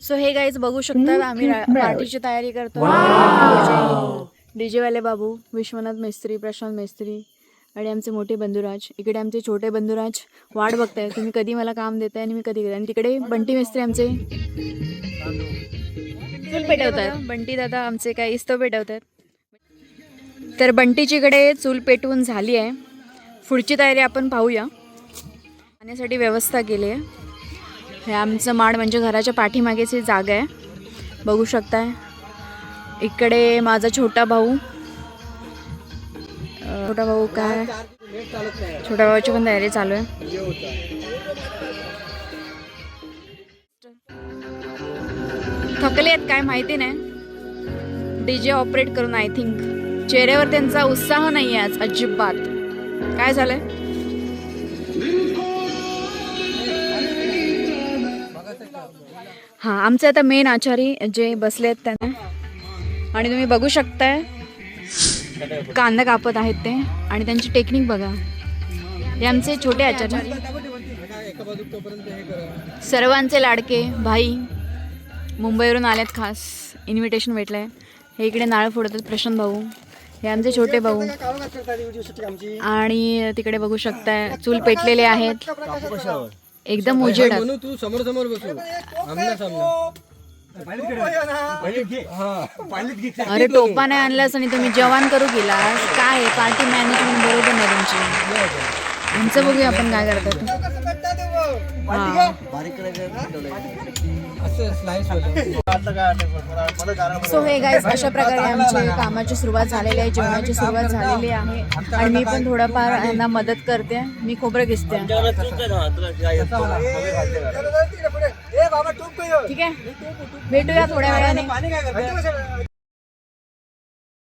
So हे guys बघू शकता आम्ही रा- पार्टीची तयारी करतो डीजे वाले बाबू विश्वनाथ मेस्त्री प्रशांत मेस्त्री आणि आमचे मोठे बंधुराज. इकडे आमचे छोटे बंधुराज वाट बघताय. तुम्ही कधी मला काम देताय आणि मी कधी आणि तिकडे बंटी मेस्त्री आमचे. चूल पेटवतात. बंटी दादा आमचे काय इस्तो पेटवतात. तर बंटीची इकडे चूल पेटवून झाली आहे. पुढची तयारी आपण पाहूया. पाण्यासाठी व्यवस्था केली आहे. हे आमचं माड म्हणजे घराच्या पाठीमागेची जागा आहे. बघू शकताय. इकडे माझा छोटा भाऊ. छोटा भाऊ काय? छोट्या भावाची पण तयारी चालू आहे. थकले आहेत काय माहिती नाही. डीजे ऑपरेट करून आय थिंक. चेहऱ्यावर त्यांचा उत्साह नाही आहे आज अजिबात. काय झालंय? हा आमचे आता मेन आचारी जे बसले आहेत त्यांना. आणि तुम्ही बघू शकताय कांदा कापत आहेत ते. आणि त्यांची टेक्निक बघा. हे आमचे छोटे आचार्य सर्वांचे लाडके भाई मुंबईवरून आलेत खास. इन्व्हिटेशन भेटलंय. हे इकडे नाळ फोडतात प्रशांत भाऊ. हे आमचे छोटे भाऊ. आणि तिकडे बघू शकताय चूल पेटलेले आहेत. एकदम उजेड म्हणून तू समोर समोर बसू. आमना सामना. अरे टोपा नाही आणलास आणि तुम्ही जेवण करू गेलास. काय पार्टी मॅनेजमेंट बरोबर नाही तुमची. आमचं बघूया आपण काय स्लाइस सो हे गाईज अशा प्रकारे आमची कामाची सुरुवात झालेली आहे जेवणाची सुरुवात झालेली आहे. आणि मी पण थोडंफार यांना मदत करते. मी खोबरं घेसते. ठीक आहे? भेटूया थोड्या वेळाने.